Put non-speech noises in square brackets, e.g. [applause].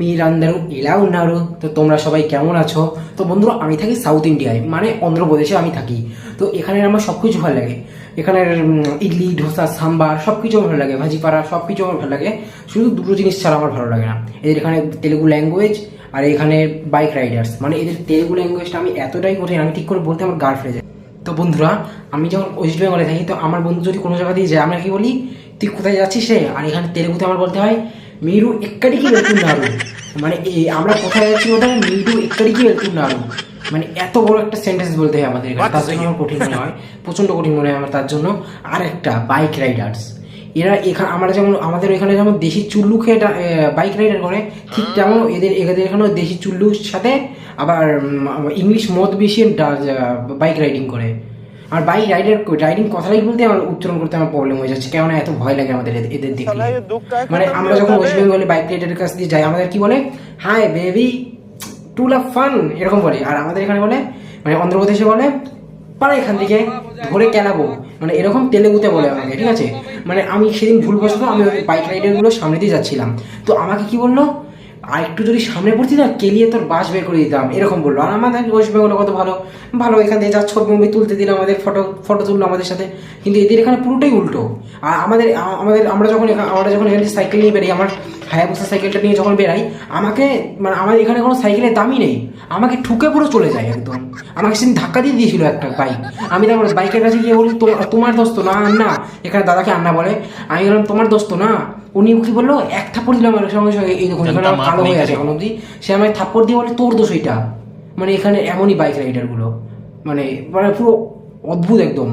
মিরান্দারু, ইলাউ নাড়ু তো তোমরা সবাই কেমন আছো? তো বন্ধুরা, আমি থাকি সাউথ ইন্ডিয়ায় মানে অন্ধ্রপ্রদেশে আমি থাকি। তো এখানে আমার সব কিছু ভালো লাগে। এখানের ইডলি, ধোসা, সাম্বার সব কিছু আমার ভালো লাগে। ভাজিপাড়া সব কিছু আমার ভালো লাগে। শুধু দুটো জিনিস ছাড়া আমার ভালো লাগে না। এদের এখানে তেলেগু ল্যাঙ্গুয়েজ আর এখানে বাইক রাইডার্স মানে এদের তেলেগু ল্যাঙ্গুয়েজটা আমি এতটাই করি আমি ঠিক করে বলতে আমার গার্ড ফেলে যায়। তো বন্ধুরা, আমি যখন ওয়েস্ট বেঙ্গলে থাকি, তো আমার বন্ধু যদি কোনো জায়গা দিয়ে যায়, আমরা কি বলি, তুই কোথায় যাচ্ছিস রে? আর এখানে তেলেগুতে আমার বলতে হয় মিরু এক্কাডিকি వెళ్తున్నారు [laughs] মানে এই আমরা কোথায় যাচ্ছি ওটা মিরু এক্কাডিকি వెళ్తున్నారు মানে এত বড় একটা সেন্টেন্স বলতে হয় আমাদের এখানে তার জন্য আমার কঠিন মনে হয় প্রচন্ড কঠিন মনে হয় আমার তার জন্য আর একটা বাইক রাইডার্স এরা এখানে আমরা যেমন আমাদের এখানে যেমন দেশি চুল্লু খেয়ে বাইক রাইডার করে ঠিক তেমন এদের এদের এখানেও দেশি চুল্লুর সাথে আবার উম, ইংলিশ মদ মিশিয়ে বাইক রাইডিং করে আর বাইক রাইডার রাইডিং কথাটাই বলতে আমার উচ্চারণ করতে আমার প্রবলেম হয়ে যাচ্ছে। কেননা এত ভয় লাগে আমাদের এদের- দেখলে মানে আমরা যখন ওয়েস্ট বেঙ্গলে বাইক রাইডারের কাছ দিয়ে যাই আমাদের কি বলে? Hi baby to love fun এরকম বলে। আর আমাদের এখানে বলে মানে অন্ধ্রপ্রদেশে বলে পারা এখান থেকে ধরে কেলাবো। মানে এরকম তেলেগুতে বলে আমাকে ঠিক আছে? মানে আমি সেদিন ভুলবশত আমি ওই বাইক রাইডারগুলো সামনে দিয়ে যাচ্ছিলাম। তো আমাকে কি বলল? আর একটু যদি সামনে পড়তি না কেলিয়ে তোর বাস বের করে দিতাম। এরকম বলল। আর আমাদের ওয়েস্ট বেঙ্গলে কত ভালো। ভালো এখান থেকে যা ছবি মুভি তুলতে দিল আমাদের ফটো ফটো তুললো আমাদের সাথে। কিন্তু এদের এখানে পুরোটাই উল্টো। আর আমাদের আমাদের আমরা যখন আমরা যখন এখানে সাইকেল নিয়ে বেরোই আমার হায়াবুসা সাইকেলটা নিয়ে যখন বেরাই আমাকে মানে আমাদের এখানে কোনো সাইকেলের দামই নেই। আমাকে ঠুকে পুরো চলে যায় একদম। আমাকে সেদিন ধাক্কা দিয়ে দিয়েছিল একটা বাইক আমি তারপরে বাইকের কাছে গিয়ে বলি "তো- তোমার দোস্ত না আন্না? এখানে দাদাকে আন্না বলে। আমি বললাম তোমার দোস্ত না? উনি কি বলল এক থাপ্পড় দিলাম আমার সঙ্গে সঙ্গে এই দেখুন ভালো হয়ে আছে এখন অব্দি সে আমায় থাপ্পড় দিয়ে বলে তোর দোষ এটা মানে এখানে এমনই বাইক রাইডারগুলো মানে মানে পুরো অদ্ভুত একদম।